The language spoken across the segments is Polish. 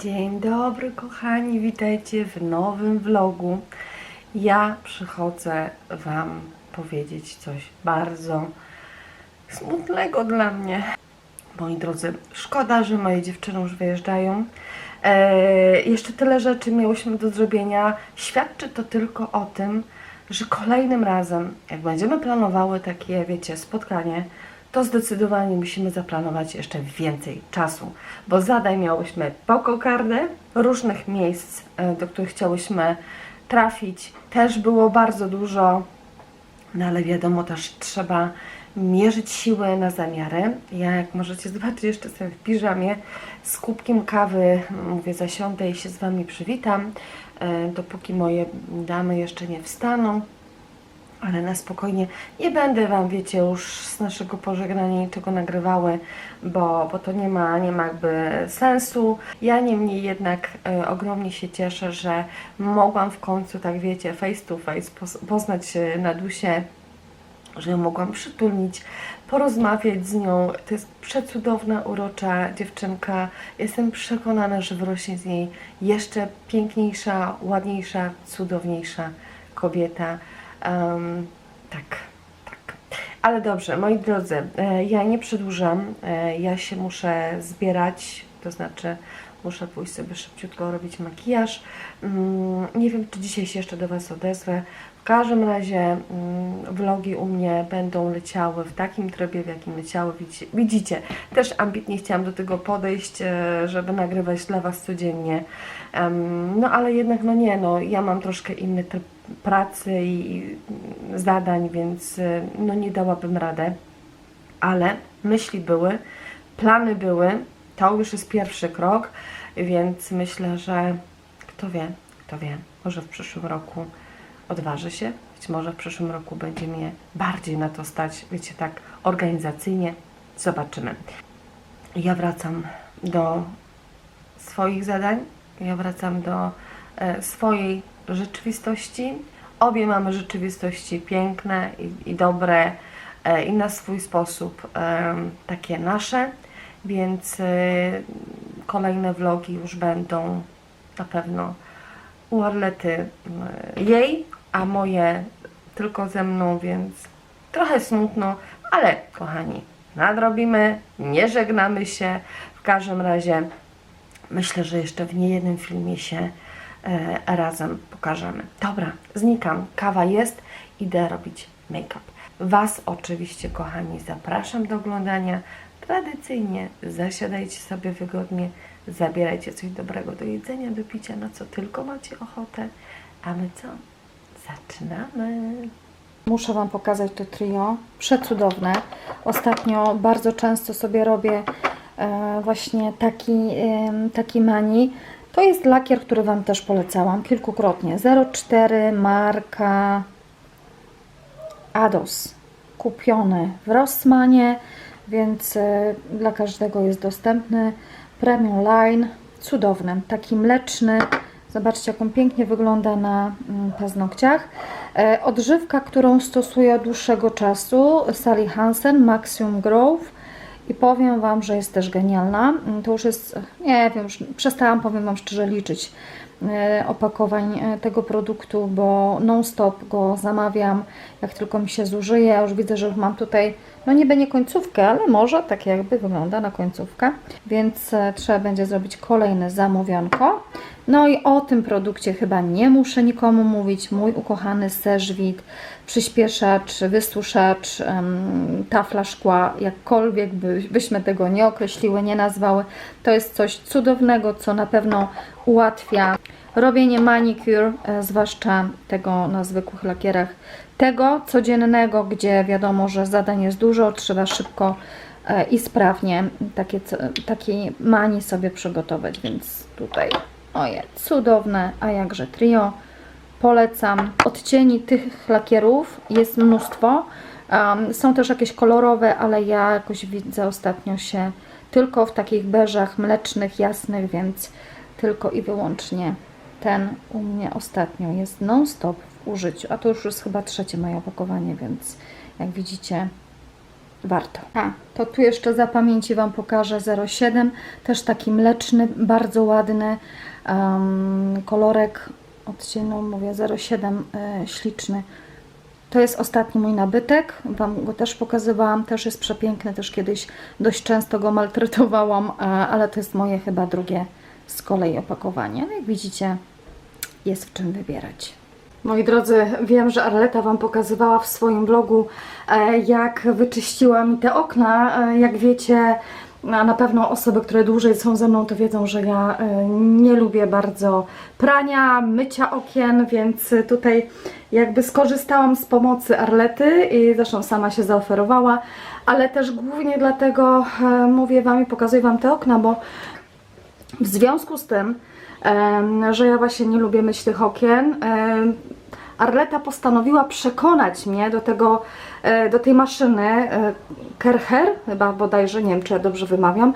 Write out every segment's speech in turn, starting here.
Dzień dobry kochani, witajcie w nowym vlogu. Ja przychodzę Wam powiedzieć coś bardzo smutnego dla mnie. Moi drodzy, szkoda, że moje dziewczyny już wyjeżdżają. Eee, jeszcze tyle rzeczy miałyśmy do zrobienia. Świadczy to tylko o tym, że kolejnym razem, jak będziemy planowały takie, wiecie, spotkanie, to zdecydowanie musimy zaplanować jeszcze więcej czasu, bo zadań miałyśmy po kokardę, różnych miejsc, e, do których chciałyśmy trafić, też było bardzo dużo, no ale wiadomo, też trzeba mierzyć siły na zamiary. Ja, jak możecie zobaczyć, jeszcze jestem w piżamie z kubkiem kawy, mówię, zasiądę i się z Wami przywitam, e, dopóki moje damy jeszcze nie wstaną ale na spokojnie nie będę Wam, wiecie, już z naszego pożegnania niczego nagrywały, bo, bo to nie ma, nie ma jakby sensu. Ja niemniej jednak e, ogromnie się cieszę, że mogłam w końcu, tak wiecie, face to face pos- poznać się na dusie, że ją mogłam przytulnić, porozmawiać z nią. To jest przecudowna, urocza dziewczynka. Jestem przekonana, że wyrośnie z niej jeszcze piękniejsza, ładniejsza, cudowniejsza kobieta. Em, tak, tak. Ale dobrze, moi drodzy, e, ja nie przedłużam. E, ja się muszę zbierać, to znaczy muszę pójść sobie szybciutko robić makijaż. Mm, nie wiem, czy dzisiaj się jeszcze do Was odezwę. W każdym razie mm, vlogi u mnie będą leciały w takim trybie, w jakim leciały. Widzicie, też ambitnie chciałam do tego podejść, e, żeby nagrywać dla Was codziennie. No ale jednak, no nie, no ja mam troszkę inny tryb pracy i zadań, więc y, no nie dałabym radę. Ale myśli były, plany były, to już jest pierwszy krok, więc myślę, że kto wie, kto wie, może w przyszłym roku odważy się, być może w przyszłym roku będzie mnie bardziej na to stać, wiecie, tak organizacyjnie, zobaczymy. Ja wracam do swoich zadań, ja wracam do e, swojej rzeczywistości. Obie mamy rzeczywistości piękne i, i dobre e, i na swój sposób e, takie nasze, więc e, kolejne vlogi już będą na pewno u Arlety e, jej, a moje tylko ze mną, więc trochę smutno, ale kochani, nadrobimy, nie żegnamy się. W każdym razie myślę, że jeszcze w niejednym filmie się razem pokażemy. Dobra, znikam. Kawa jest, idę robić make-up. Was oczywiście, kochani, zapraszam do oglądania. Tradycyjnie zasiadajcie sobie wygodnie, zabierajcie coś dobrego do jedzenia, do picia, na co tylko macie ochotę. A my co? Zaczynamy! Muszę Wam pokazać to trio. Przecudowne. Ostatnio bardzo często sobie robię e, właśnie taki, taki mani. To jest lakier, który Wam też polecałam kilkukrotnie. 04 marka Ados. Kupiony w Rossmanie, więc e, dla każdego jest dostępny. Premium Line. Cudowny. Taki mleczny. Zobaczcie, jak on pięknie wygląda na mm, paznokciach. E, Odżywka, którą stosuję od dłuższego czasu, Sally Hansen, Maximum Growth. I powiem Wam, że jest też genialna. Mm, To już jest, nie wiem, już przestałam, powiem Wam szczerze, liczyć e, opakowań e, tego produktu, bo non-stop go zamawiam, jak tylko mi się zużyje. Już widzę, że mam tutaj, no niby nie końcówkę, ale może tak jakby wygląda na końcówkę, więc e, trzeba będzie zrobić kolejne zamówionko. No i o tym produkcie chyba nie muszę nikomu mówić. Mój ukochany serzwit, przyspieszacz, wysuszacz, tafla szkła, jakkolwiek by, byśmy tego nie określiły, nie nazwały. To jest coś cudownego, co na pewno ułatwia robienie manicure, e, zwłaszcza tego na zwykłych lakierach. Tego codziennego, gdzie wiadomo, że zadań jest dużo, trzeba szybko e, i sprawnie takie, taki mani sobie przygotować, więc tutaj oje, cudowne, a jakże trio. Polecam. Odcieni tych lakierów jest mnóstwo. Um, są też jakieś kolorowe, ale ja jakoś widzę ostatnio się tylko w takich beżach mlecznych, jasnych, więc tylko i wyłącznie ten u mnie ostatnio jest non-stop w użyciu. A to już jest chyba trzecie moje opakowanie, więc jak widzicie, warto. A, to tu jeszcze za pamięci Wam pokażę 07, też taki mleczny, bardzo ładny um, kolorek odcieniu, mówię 07, y, śliczny. To jest ostatni mój nabytek, Wam go też pokazywałam, też jest przepiękny, też kiedyś dość często go maltretowałam, a- ale to jest moje chyba drugie z kolei opakowanie. No jak widzicie, jest w czym wybierać. Moi drodzy, wiem, że Arleta Wam pokazywała w swoim vlogu, e, jak wyczyściła mi te okna. E, Jak wiecie, na pewno osoby, które dłużej są ze mną, to wiedzą, że ja e, nie lubię bardzo prania, mycia okien, więc tutaj jakby skorzystałam z pomocy Arlety i zresztą sama się zaoferowała, ale też głównie dlatego mówię Wam i pokazuję Wam te okna, bo w związku z tym, że ja właśnie nie lubię myć tych okien, Arleta postanowiła przekonać mnie do tego, e, do tej maszyny e, Kercher, chyba bodajże, nie wiem czy ja dobrze wymawiam.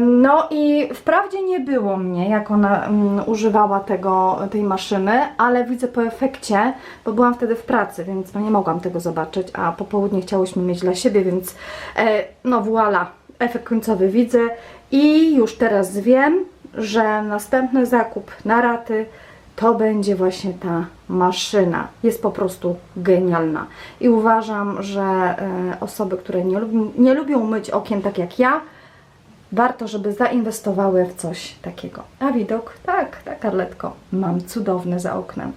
No i wprawdzie nie było mnie, jak ona mm, używała tego, tej maszyny, ale widzę po efekcie, bo byłam wtedy w pracy, więc no nie mogłam tego zobaczyć, a po południu chciałyśmy mieć dla siebie, więc e, no voilà, efekt końcowy widzę i już teraz wiem, że następny zakup na raty to będzie właśnie ta maszyna. Jest po prostu genialna. I uważam, że e, osoby, które nie lubią, nie lubią myć okien tak jak ja, warto, żeby zainwestowały w coś takiego. A widok? Tak, tak, Karletko. Mam cudowny za oknem.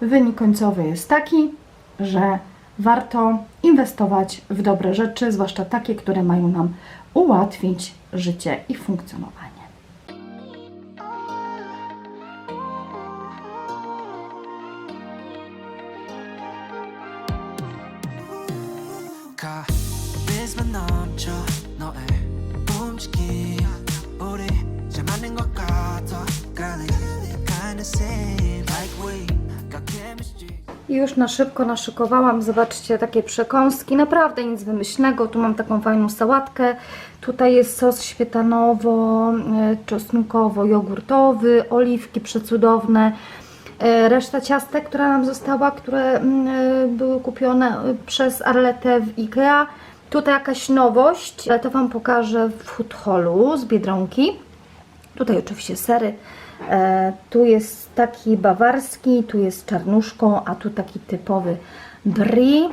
Wynik końcowy jest taki, że warto inwestować w dobre rzeczy, zwłaszcza takie, które mają nam ułatwić życie i funkcjonowanie. Już na szybko naszykowałam, zobaczcie, takie przekąski, naprawdę nic wymyślnego. Tu mam taką fajną sałatkę, tutaj jest sos śmietanowo, e, oliwki przecudowne. E, Reszta ciastek, która nam została, które mm, e, były kupione przez Arletę w Ikea. Tutaj jakaś nowość, ale to Wam pokażę w food hallu z Biedronki. Tutaj oczywiście sery. E, tu jest taki bawarski, tu jest czarnuszką, a tu taki typowy brie,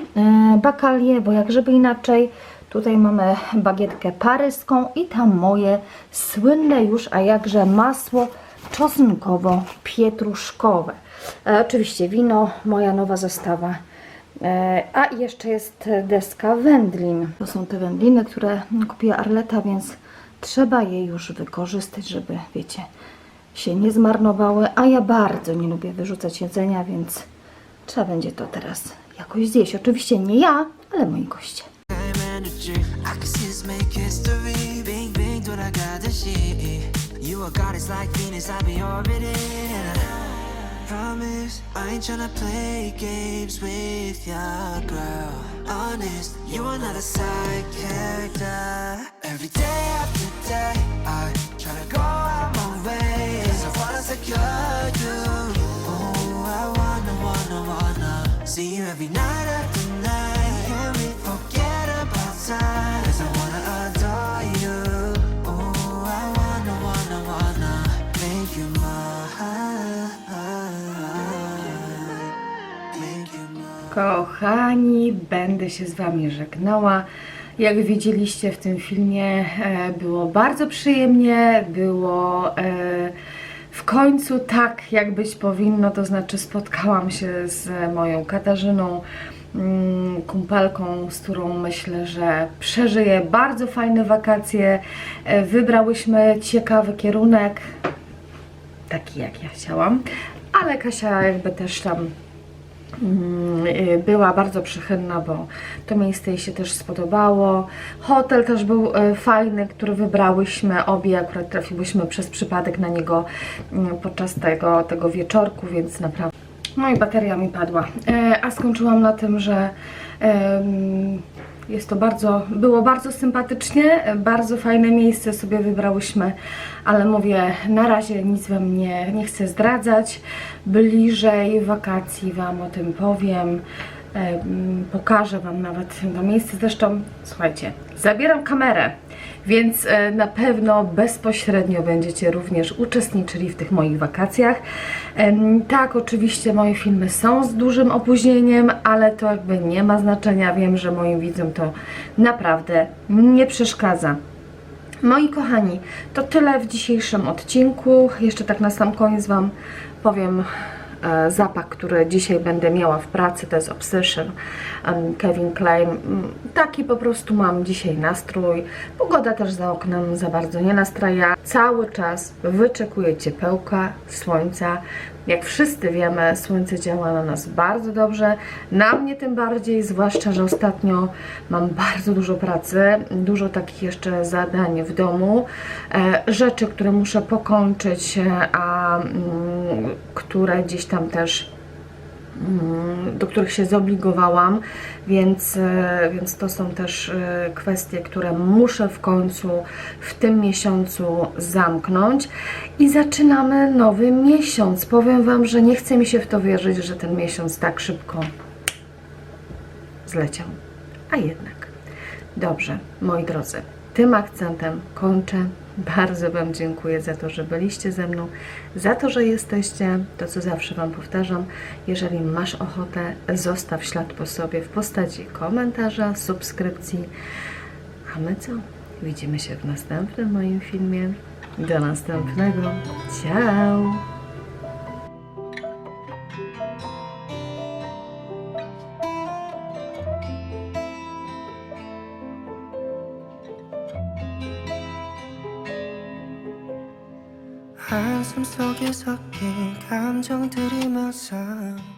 bakalie, bo jak żeby inaczej. Tutaj mamy bagietkę paryską i tam moje słynne już, a jakże masło czosnkowo-pietruszkowe. E, oczywiście wino, moja nowa zestawa. E, a jeszcze jest deska wędlin. To są te wędliny, które kupiła Arleta, więc trzeba je już wykorzystać, żeby, wiecie, się nie zmarnowały. A ja bardzo nie lubię wyrzucać jedzenia, więc trzeba będzie to teraz jakoś zjeść. Oczywiście nie ja, ale moi goście. Promise, I ain't tryna play games with girl Honest, you are not a side character Every day after day, I go out my way See you every night after night Can we forget about time? Cause I wanna adore you Oh, I wanna, wanna, wanna Make you mine Make you mine Kochani, będę się z Wami żegnała. Jak widzieliście w tym filmie, e, było bardzo przyjemnie, było e, końcu tak, jak być powinno, to znaczy spotkałam się z moją Katarzyną, mm, kumpelką, z którą myślę, że przeżyję bardzo fajne wakacje. E, Wybrałyśmy ciekawy kierunek, taki jak ja chciałam, ale Kasia jakby też tam była bardzo przychylna, bo to miejsce jej się też spodobało. Hotel też był y, fajny, który wybrałyśmy obie, akurat trafiłyśmy przez przypadek na niego mm, podczas tego, tego wieczorku, więc naprawdę. No i bateria mi padła. E, A skończyłam na tym, że jest to bardzo, było bardzo sympatycznie, bardzo fajne miejsce sobie wybrałyśmy, ale mówię, na razie nic Wam nie, nie chcę zdradzać. Bliżej wakacji Wam o tym powiem. Em, Pokażę Wam nawet to miejsce. Zresztą, słuchajcie, zabieram kamerę, więc e, na pewno bezpośrednio będziecie również uczestniczyli w tych moich wakacjach. Tak, oczywiście moje filmy są z dużym opóźnieniem, ale to jakby nie ma znaczenia. Wiem, że moim widzom to naprawdę nie przeszkadza. Moi kochani, to tyle w dzisiejszym odcinku. Jeszcze tak na sam koniec Wam powiem zapach, który dzisiaj będę miała w pracy. To jest Obsession Kevin Klein. Mm, Taki po prostu mam dzisiaj nastrój. Pogoda też za oknem za bardzo nie nastraja. Cały czas wyczekuję ciepełka, słońca. Jak wszyscy wiemy, słońce działa na nas bardzo dobrze, na mnie tym bardziej, zwłaszcza, że ostatnio mam bardzo dużo pracy, dużo takich jeszcze zadań w domu, e, rzeczy, które muszę pokończyć, e, a mm, które gdzieś tam też mm, do których się zobligowałam, więc, e, więc to są też e, kwestie, które muszę w końcu w tym miesiącu zamknąć i zaczynamy nowy miesiąc. Powiem Wam, że nie chce mi się w to wierzyć, że ten miesiąc tak szybko zleciał. A jednak. Dobrze, moi drodzy, tym akcentem kończę. Bardzo Wam dziękuję za to, że byliście ze mną, za to, że jesteście. To, co zawsze Wam powtarzam, jeżeli masz ochotę, zostaw ślad po sobie w postaci komentarza, subskrypcji. A my co? Widzimy się w następnym moim filmie. Do następnego. Ciao! 속에 섞인 감정들이 몇상